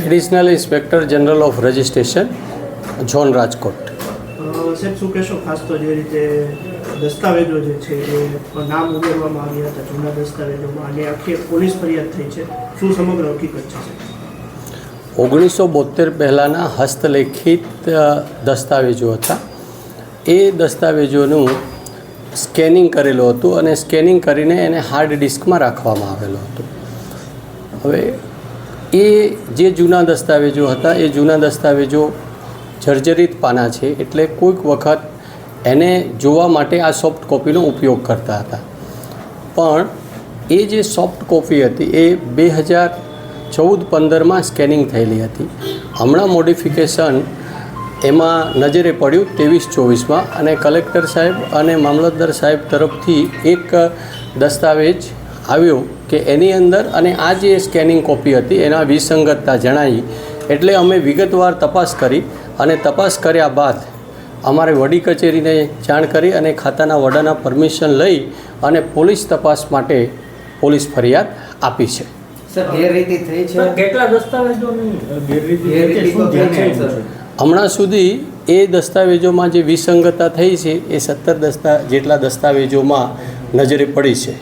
Additional inspector general of registration zone Rajkot સાહેબ શું કહેશો? ખાસ તો જે રીતે દસ્તાવેજો જે છે એ નામ ઉમેરવામાં આવ્યા હતા. જૂના દસ્તાવેજોમાં અને આખી પોલીસ ફરિયાદ થઈ છે. શું સમગ્ર હકીકત છે ઓગણીસો બોતેર પહેલાંના હસ્તલેખિત દસ્તાવેજો હતા. એ દસ્તાવેજોનું સ્કેનિંગ કરેલું હતું અને સ્કેનિંગ કરીને એને હાર્ડ ડિસ્કમાં રાખવામાં આવેલું હતું. હવે એ જે જૂના દસ્તાવેજો હતા, એ જૂના દસ્તાવેજો જર્જરિત પાના છે એટલે કોઈક વખત એને જોવા માટે આ સોફ્ટ કોપીનો ઉપયોગ કરતા હતા. પણ એ જે સોફ્ટ કોપી હતી એ બે હજાર ચૌદ પંદરમાં સ્કેનિંગ થયેલી હતી. હમણાં મોડિફિકેશન એમાં નજરે પડ્યું ત્રેવીસ ચોવીસમાં અને કલેક્ટર સાહેબ અને મામલતદાર સાહેબ તરફથી એક દસ્તાવેજ આવ્યો કે એની અંદર અને આ જે સ્કેનિંગ કોપી હતી એના વિસંગતતા જણાવી એટલે અમે વિગતવાર તપાસ કરી અને તપાસ કર્યા બાદ અમારે વડી કચેરીને જાણ કરી અને ખાતાના વડાના પરમિશન લઈ અને પોલીસ તપાસ માટે પોલીસ ફરિયાદ આપી છે. હમણાં સુધી એ દસ્તાવેજોમાં જે વિસંગતતા થઈ છે એ સત્તર દસ્તા જેટલા દસ્તાવેજોમાં નજરે પડી છે.